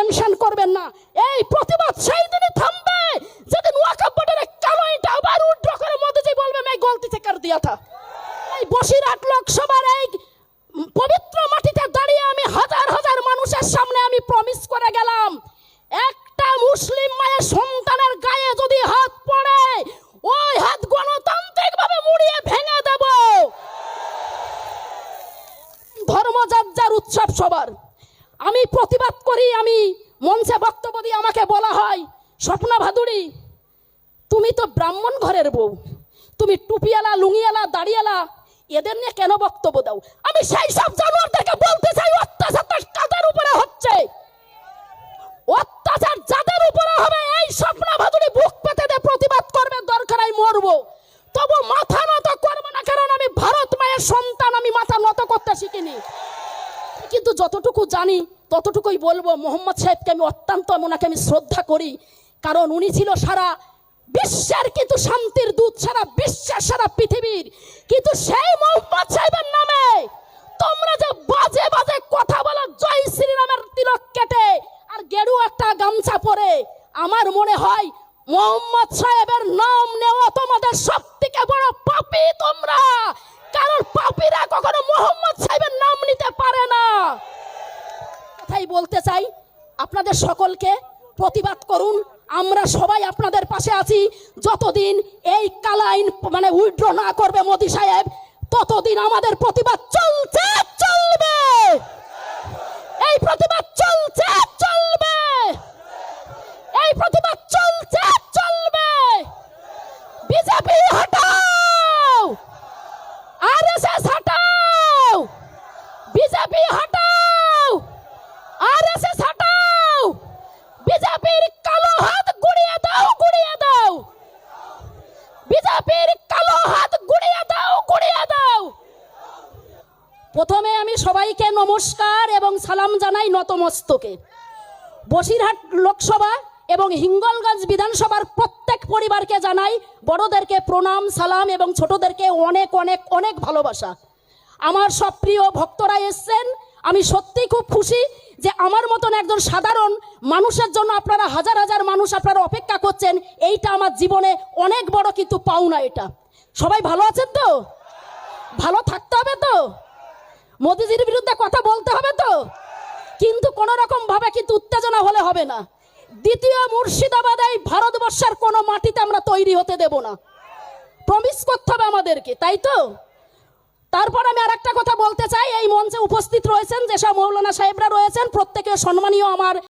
Tension করবেন না। এই প্রতিবাদ সেই দিনই থামবে। যেদিন ওয়াকাব বোর্ডের কালো এটা আবার উড্র করে যে বলবে এই গলতি থেকে দিয়া থা। এই বসিরহাট লোকসভার এই পবিত্র মাটিতে দাঁড়িয়ে আমি হাজার হাজার মানুষের সামনে আমি প্রমিস করে গেলাম, একটা মুসলিম মায়ের সন্তানের গায়ে যদি হাত পড়ে, ওই হাত গণতান্ত্রিকভাবে মুড়িয়ে ভেঙে দেব। ধর্মযাত্রার যার উৎসব সবার। আমি প্রতিবাদ করি, আমি মঞ্চে বক্তব্য দিয়ে আমাকে বলা হয়, স্বপ্না ভাদুড়ি, তুমি তো ব্রাহ্মণ ঘরের বউ, তুমি টুপিয়ালা লুঙ্গিয়ালা দাড়িয়ালা এদের নিয়ে কেন বক্তব্য দাও? আমি সেই সব জানোয়ারদেরকে বলতে চাই, অত্যাচার কাদের উপরে হচ্ছে? অত্যাচার যাদের উপরে হবে, এই স্বপ্না ভাদুড়ি বুক পেতে দিয়ে প্রতিবাদ করবে, দরকার আমি মরবো। তবু মাথা নত করবে না কারণ আমি ভারত মায়ের সন্তান, আমি মাথা নত করতে শিখিনি। কিন্তু যতটুকু জানি, ততটুকুই বলব, মোহাম্মদ সাহেবকে আমি অত্যন্ত ওনাকে আমি শ্রদ্ধা করি। কারণ উনি ছিল সারা বিশ্বের কিন্তু শান্তির দূত, সারা বিশ্বের, সারা পৃথিবীর। কিন্তু সেই মোহাম্মদ সাহেবের নামে তোমরা যে বাজে বাজে কথা বলো, জয় শ্রীরামের তিলক কেটে আর গেরু একটা গামছা পরে, আমার মনে হয় মোহাম্মদ সাহেবের নাম নেওয়া তোমাদের সব থেকে বড় পাপি তোমরা। কারণ পাপীরা কখনো মোহাম্মদ সাহেবের নাম নিতে পারে না কথাই বলতে চাই, আপনাদের সকলকে প্রতিবাদ করুন। আমরা সবাই আপনাদের পাশে আছি। যতদিন এই কালাইন মানে উইড্র না করবে মোদি সাহেব, ততদিন আমাদের প্রতিবাদ চলছে, চলবে। এই প্রতিবাদ চলছে, চলবে। এই প্রতিবাদ চলছে চলবে বিজেপি হটাও আরএসএস হটাও বিজেপি হটাও আরএসএস হটাও বিজেপির কালো হাত গুড়িয়ে দাও গুড়িয়ে দাও বিজেপির কালো হাত গুড়িয়ে দাও গুড়িয়ে দাও প্রথমে আমি সবাইকে নমস্কার এবং সালাম জানাই নতমস্তকে। বসিরহাট লোকসভা এবং হিঙ্গলগঞ্জ বিধানসভার প্রত্যেক পরিবারকে জানাই বড়দেরকে প্রণাম, সালাম এবং ছোটদেরকে অনেক অনেক অনেক ভালোবাসা। আমার সব প্রিয় ভক্তরা এসছেন। আমি সত্যিই খুব খুশি যে আমার মতন একজন সাধারণ মানুষের জন্য আপনারা হাজার হাজার মানুষ আপনারা অপেক্ষা করছেন। এইটা আমার জীবনে অনেক বড় কিন্তু পাওনা এটা। সবাই ভালো আছেন তো? ভালো থাকতে হবে তো? মোদিজির বিরুদ্ধে কথা বলতে হবে তো? কিন্তু কোন রকম ভাবে কিন্তু উত্তেজনা হলে হবে না। দ্বিতীয় মুর্শিদাবাদ এই ভারতবর্ষের কোনো মাটিতে আমরা তৈরি হতে দেব না। প্রমিস করতে হবে আমাদেরকে, তাই তো? তারপর আমি আর একটা কথা বলতে চাই, এই মঞ্চে উপস্থিত রয়েছেন যেসব মৌলানা সাহেবরা রয়েছেন প্রত্যেকে সম্মানীয় আমার